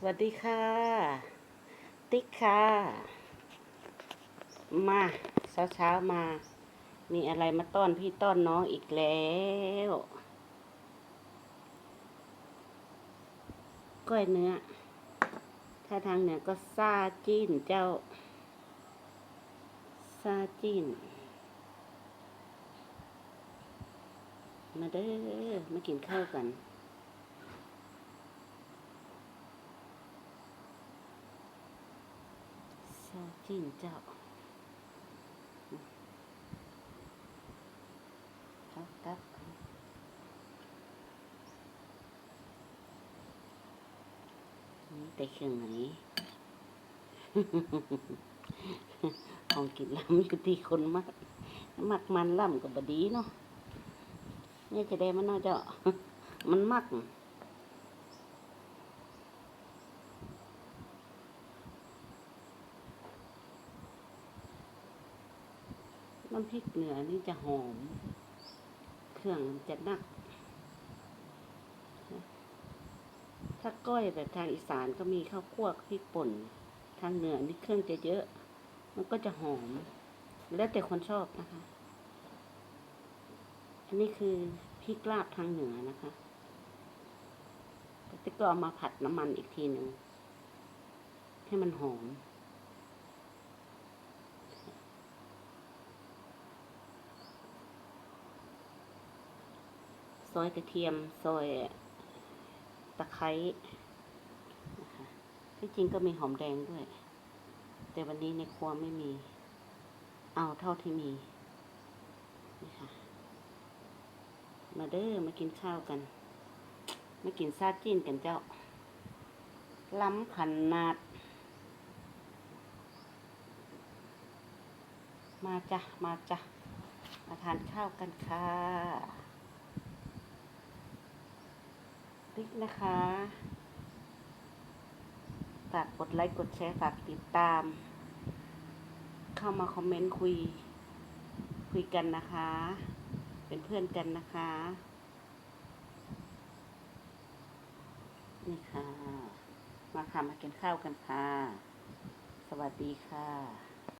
สวัสดีค่ะ ติ๊กค่ะ มาเช้าเช้ามา มีอะไรมาต้อนพี่ต้อนน้องอีกแล้วก้อยเนื้อ ถ้าทางเหนือก็ซาจีนเจ้าซาจีน มาเด้อมากินข้าวกัน ซาจีนเจ้าครับครับนี่แต่เครื่องไหน ของกินล้ำก็ที่คนมัก มักมันล่ำกับบดีเนาะนี่จะได้มันเนาะเจ้ามันมัก น้ำพริกเหนือนี่จะหอม เครื่องจะนัก ถ้าก้อยแบบทางอีสานก็มีข้าวคั่วพริกป่น ทางเหนือนี่เครื่องจะเยอะ มันก็จะหอม แล้วแต่คนชอบนะคะ อันนี้คือพริกลาบทางเหนือนะคะแต่ก็เอามาผัดน้ำมันอีกทีหนึ่งให้มันหอม ซอยกระเทียม ซอยตะไคร้นะคะที่จริงก็มีหอมแดงด้วย แต่วันนี้ในครัวไม่มี เอาเท่าที่มีนี่ค่ะมาเด้อมากินข้าวกัน มากินซาจิ้นกันเจ้า ล้ำขันนาด มาจ้ะ มาจ้ะ มาทานข้าวกันค่ะ ติ๊กนะคะ ฝากกดไลค์กดแชร์ฝากติดตาม เข้ามาคอมเมนต์คุย คุยกันนะคะ เป็นเพื่อนกันนะคะ นี่ค่ะ มาค่ะมากินข้าวกันค่ะ สวัสดีค่ะ